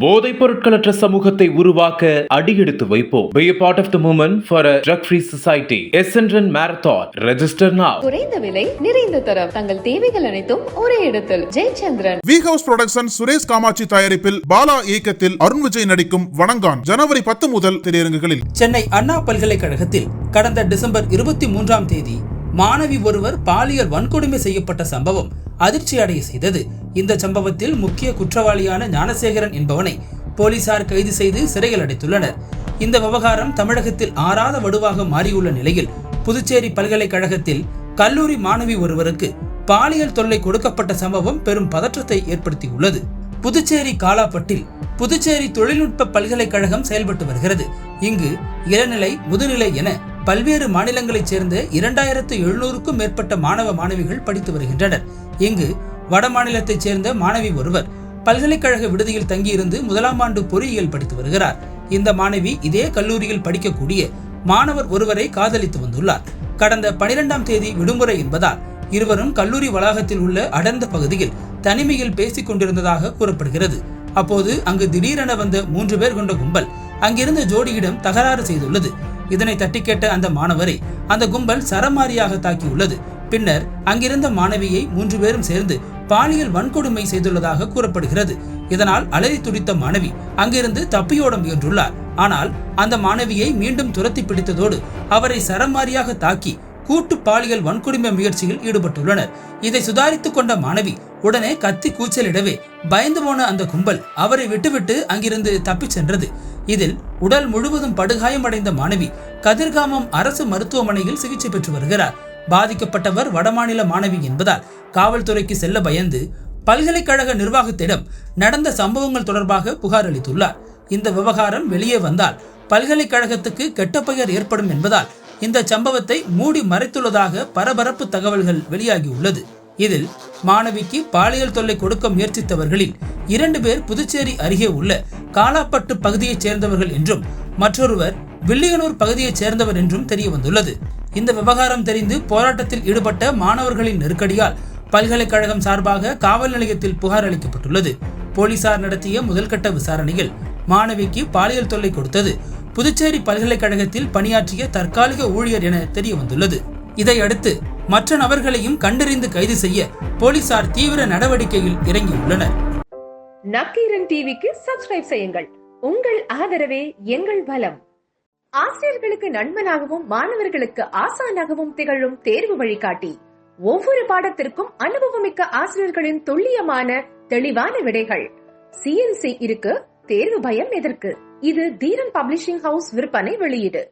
போதைப் பொருட்களற்ற சமூகத்தை உருவாக்க அடியெடுத்து வைப்போம் Be a part of the movement for a drug-free society. Essendon Marathon. Register now. குறைந்த விலை நிறைந்த தரம் தங்கள் தேவைகள் அனைத்தும் ஒரே இடத்தில் Jayachandran V house production Suresh Kamatchi தயாரிப்பில் பாலா இயக்கத்தில் அருண் விஜய் நடிக்கும் வணங்கான் ஜனவரி பத்து முதல் திரையரங்குகளில் சென்னை அண்ணா பல்கலைக்கழகத்தில் கடந்த டிசம்பர் இருபத்தி மூன்றாம் தேதி மாணவி ஒருவர் பாலியல் வன்கொடுமை செய்யப்பட்ட சம்பவம் அதிர்ச்சி அடைய செய்தது. இந்த சம்பவத்தில் முக்கிய குற்றவாளியான ஞானசேகரன் என்பவனை போலீசார் கைது செய்து சிறையில் அடைத்துள்ளனர். இந்த விவகாரம் தமிழகத்தில் ஆறாத வடுவாக மாறியுள்ள நிலையில் புதுச்சேரி பல்கலைக்கழகத்தில் கல்லூரி மாணவி ஒருவருக்கு பாலியல் தொல்லை கொடுக்கப்பட்ட சம்பவம் பெரும் பதற்றத்தை ஏற்படுத்தியுள்ளது. புதுச்சேரி காலாப்பட்டில் புதுச்சேரி தொழில்நுட்ப பல்கலைக்கழகம் செயல்பட்டு வருகிறது. இங்கு இளநிலை முதுநிலை என பல்வேறு மாநிலங்களைச் சேர்ந்த இரண்டாயிரத்து எழுநூறுக்கும் மேற்பட்ட மாணவ மாணவிகள் படித்து வருகின்றனர். இங்கு வட மாநிலத்தைச் சேர்ந்த மாணவி ஒருவர் பல்கலைக்கழக விடுதியில் தங்கியிருந்து முதலாம் ஆண்டு பொறியியல் படித்து வருகிறார். இந்த மாணவி இதே கல்லூரியில் படிக்கக்கூடிய மாணவர் ஒருவரை காதலித்து வந்துள்ளார். கடந்த பனிரெண்டாம் தேதி விடுமுறை என்பதால் இருவரும் கல்லூரி வளாகத்தில் உள்ள அடர்ந்த பகுதியில் தனிமையில் பேசிக் கொண்டிருந்ததாக கூறப்படுகிறது. அப்போது அங்கு திடீரென வந்த மூன்று பேர் கொண்ட கும்பல் அங்கிருந்த ஜோடியிடம் தகராறு செய்துள்ளது. இதனை தட்டி கேட்ட அந்த மாணவரை அந்த கும்பல் சரமாரியாக தாக்கியுள்ளது. பின்னர் அங்கிருந்த மாணவியை மூன்று பேரும் சேர்ந்து பாலியல் வன்கொடுமை செய்துள்ளதாக கூறப்படுகிறது. இதனால் அலறி துடித்த மாணவி அங்கிருந்து தப்பியோட முயன்றுள்ளார் ஆனால் அந்த மாணவியை மீண்டும் துரத்தி பிடித்ததோடு அவரை சரமாரியாக தாக்கி கூட்டு பாலியல் வன்கொடுமை முயற்சியில் ஈடுபட்டுள்ளனர். இதை சுதாரித்துக் கொண்ட மாணவி உடனே கத்தி கூச்சலிடவே பயந்து போன அந்த கும்பல் அவரை விட்டுவிட்டு அங்கிருந்து தப்பிச் சென்றது. இதில் உடல் முழுவதும் படுகாயமடைந்த மாணவி கதிர்காமம் அரசு மருத்துவமனையில் சிகிச்சை பெற்று வருகிறார். பாதிக்கப்பட்டவர் வடமாநில மாணவி என்பதால் காவல்துறைக்கு செல்ல பயந்து பல்கலைக்கழக நிர்வாகத்திடம் நடந்த சம்பவங்கள் தொடர்பாக புகார் அளித்துள்ளார். இந்த விவகாரம் வெளியே வந்தால் பல்கலைக்கழகத்துக்கு கெட்ட பெயர் ஏற்படும் என்பதால் இந்த சம்பவத்தை மூடி மறைத்துள்ளதாக பரபரப்பு தகவல்கள் வெளியாகியுள்ளது இதில் மாணவிக்கு பாலியல் தொல்லை கொடுக்க முயற்சித்தவர்களில் இரண்டு பேர் புதுச்சேரி அருகே உள்ள காலாப்பட்டு பகுதியைச் சேர்ந்தவர்கள் என்றும் மற்றொருவர் வில்லியனூர் பகுதியைச் சேர்ந்தவர் என்றும் தெரிய வந்துள்ளது இந்த விவகாரம் தெரிந்து போராட்டத்தில் ஈடுபட்ட மாணவர்களின் நெருக்கடியால் பல்கலைக்கழகம் சார்பாக காவல் நிலையத்தில் புகார் அளிக்கப்பட்டுள்ளது. போலீசார் நடத்திய முதல்கட்ட விசாரணையில் மாணவிக்கு பாலியல் தொல்லை கொடுத்தது புதுச்சேரி பல்கலைக்கழகத்தில் பணியாற்றிய தற்காலிக ஊழியர் என தெரிய வந்துள்ளது இதையடுத்து மற்ற நபர்களையும் கண்டறிந்து கைது செய்ய போலீசார் தீவிர நடவடிக்கையில் இறங்கியுள்ளனர். நக்கீரன் டிவிக்கு சப்ஸ்கிரைப் செய்யுங்கள். உங்கள் ஆதரவே எங்கள் பலம். ஆசிரியர்களுக்கு நண்பனாகவும் மாணவர்களுக்கு ஆசானாகவும் திகழும் தேர்வு வழிகாட்டி. ஒவ்வொரு பாடத்திற்கும் அனுபவமிக்க ஆசிரியர்களின் துல்லியமான தெளிவான விடைகள். சிஎன்சி இருக்கு தேர்வு பயம் எதற்கு? இது தீரன் பப்ளிஷிங் ஹவுஸ் விற்பனை வெளியீடு.